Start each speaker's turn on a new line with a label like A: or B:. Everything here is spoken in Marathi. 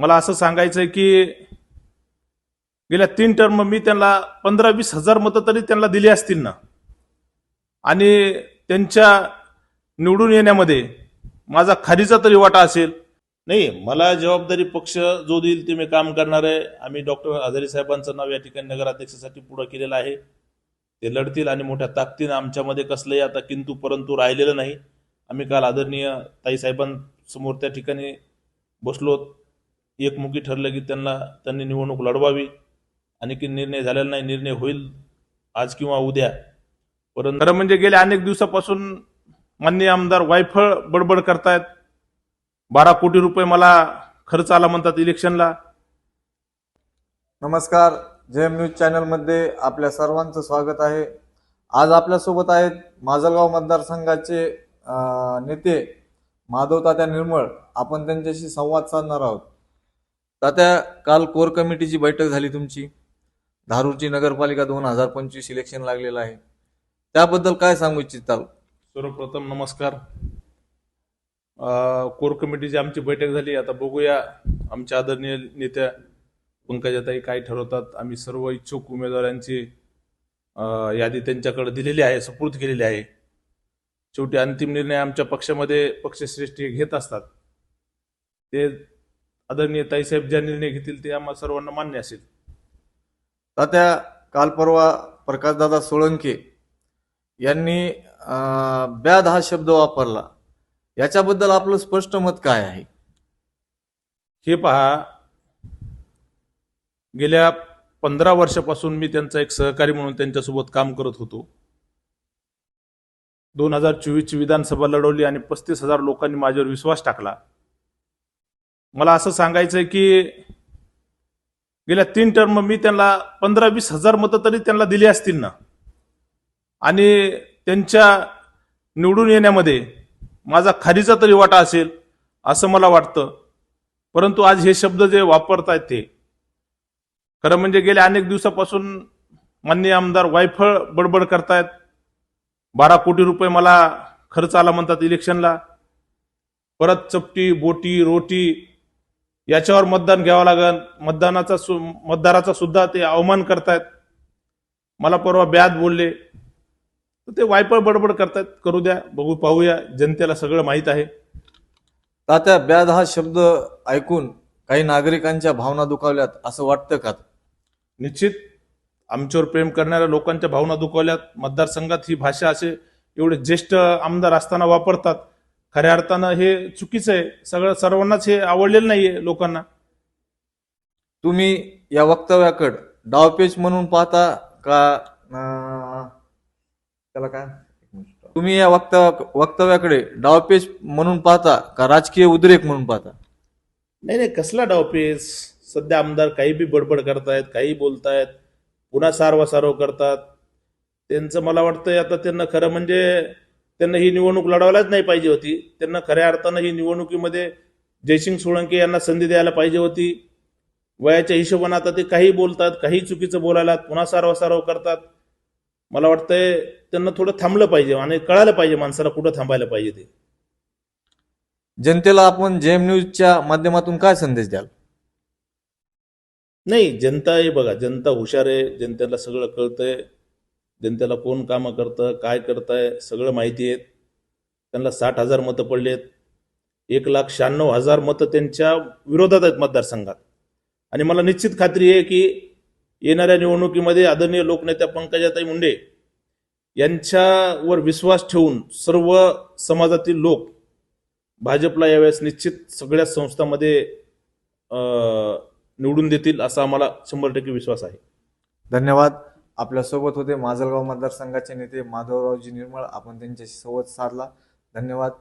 A: मला असं सांगायचं आहे की गेल्या तीन टर्म मी त्यांना पंधरा वीस हजार मतं तरी त्यांना दिली असतील ना. आणि त्यांच्या निवडून येण्यामध्ये माझा खारीचा तरी वाटा असेल. नाही मला जबाबदारी पक्ष जो देईल ते मी काम करणार आहे. आम्ही डॉक्टर हजारी साहेबांचं नाव या ठिकाणी नगराध्यक्षासाठी पुढं केलेलं आहे. ते लढतील आणि मोठ्या ताकदीनं आमच्यामध्ये कसलंही आता किंतु परंतु राहिलेलं नाही. आम्ही काल आदरणीय ताईसाहेबांसमोर त्या ठिकाणी बसलो. एकमुखी ठरलं की त्यांना त्यांनी निवडणूक लढवावी. आणि की निर्णय झालेला नाही निर्णय होईल आज किंवा उद्या. परंतु खरं म्हणजे गेल्या अनेक दिवसापासून माननीय आमदार वायफळ बडबड करतायत. बारा कोटी रुपये मला खर्च आला म्हणतात इलेक्शनला.
B: नमस्कार. जेएम न्यूज चॅनलमध्ये आपल्या सर्वांचं स्वागत आहे. आज आपल्यासोबत आहेत माजलगाव मतदारसंघाचे नेते माधव तात्या निर्मळ. आपण त्यांच्याशी संवाद साधणार आहोत. तात्या काल कोर कमिटीची बैठक झाली तुमची. धारूरची नगरपालिका दोन हजार पंचवीस इलेक्शन लागलेलं आहे. त्याबद्दल काय सांगू इच्छिताल?
A: सर्वप्रथम नमस्कार. अं, कोर कमिटीची आमची बैठक झाली. आता बघूया आमच्या आदरणीय नेत्या पंकजाताई काय ठरवतात. आम्ही सर्व इच्छुक उमेदवारांची अं, यादी त्यांच्याकडे दिलेली आहे सुपूर्द केलेली आहे. शेवटी अंतिम निर्णय आमच्या पक्षामध्ये पक्षश्रेष्ठी घेत असतात. ते आदरणीय ताईसाहेब ज्या निर्णय घेतील ते आम्हा सर्वांना मान्य असेल.
B: तात्या काल परवा प्रकाशदादा सोळंके यांनी ब्याद हा शब्द वापरला. याच्याबद्दल आपलं स्पष्ट मत काय आहे?
A: हे पहा गेल्या पंधरा वर्षापासून मी त्यांचा एक सहकारी म्हणून त्यांच्यासोबत काम करत होतो. दोन हजार चोवीसची विधानसभा लढवली आणि पस्तीस हजार लोकांनी माझ्यावर विश्वास टाकला. मला असं सांगायचंय की गेल्या तीन टर्म मी त्यांना पंधरा वीस हजार मतं तरी त्यांना दिली असतील ना. आणि त्यांच्या निवडून येण्यामध्ये माझा खारीचा तरी वाटा असेल असं मला वाटतं. परंतु आज हे शब्द जे वापरतायत ते. खरं म्हणजे गेल्या अनेक दिवसापासून माननीय आमदार वायफळ बडबड करतायत. बारा कोटी रुपये मला खर्च आला म्हणतात इलेक्शनला. परत चपटी बोटी रोटी याच्यावर मतदान घ्यावं लागन. मतदानाचा सु मतदाराचा सुद्धा ते अवमान करतायत. मला परवा ब्याद बोलले. तर ते वायफळ बडबड करतायत. करू द्या बघू पाहूया. जनतेला सगळं माहीत आहे.
B: तात्या ब्याद हा शब्द ऐकून काही नागरिकांच्या भावना दुखावल्यात असं वाटतं का?
A: निश्चित. आमच्यावर प्रेम करणाऱ्या लोकांच्या भावना दुखावल्यात. मतदारसंघात ही भाषा असे एवढे ज्येष्ठ आमदार असताना वापरतात. खऱ्या अर्थानं हे चुकीचं आहे. सगळं सर्वांनाच हे आवडलेलं नाहीये लोकांना.
B: तुम्ही या वक्तव्याकडे डावपेच म्हणून पाहता का? अं, त्याला काय? तुम्ही या वक्तव्या वक्तव्याकडे डावपेच म्हणून पाहता का राजकीय उद्रेक म्हणून पाहता?
A: नाही नाही कसला डावपेच सध्या आमदार काही बी बडबड करतायत काही बोलतायत पुन्हा सारवा सारव करतात. त्यांचं मला वाटतंय आता त्यांना खरं म्हणजे त्यांना ही निवडणूक लढवायलाच नाही पाहिजे होती. त्यांना खऱ्या अर्थानं ही निवडणुकीमध्ये जयसिंग सोळंके यांना संधी द्यायला पाहिजे होती. वयाच्या हिशोबाने आता ते काही बोलतात काही चुकीचं बोलायला पुन्हा सारवा सारव करतात. मला वाटतंय त्यांना थोडं थांबलं पाहिजे आणि कळायला पाहिजे माणसाला कुठं थांबायला पाहिजे ते.
B: जनतेला आपण जेएम न्यूजच्या माध्यमातून काय संदेश द्याल?
A: नाही जनता हे बघा. जनता हुशार आहे. जनतेला सगळं कळतंय. जनतेला कोण कामं करतं काय करताय सगळं माहिती आहे त्यांना साठ हजार मतं पडलेत. एक लाख शहाण्णव हजार मतं त्यांच्या विरोधात आहेत मतदारसंघात. आणि मला निश्चित खात्री आहे की येणाऱ्या निवडणुकीमध्ये आदरणीय लोकनेत्या पंकजाताई मुंडे यांच्यावर विश्वास ठेवून सर्व समाजातील लोक भाजपला यावेळेस निश्चित सगळ्या संस्थांमध्ये निवडून देतील असा आम्हाला शंभर टक्के विश्वास आहे.
B: धन्यवाद. आपल्यासोबत होते. माजलगाव मतदारसंघाचे नेते माधवरावजी निर्मळ आपण त्यांच्याशी संवाद साधला. धन्यवाद.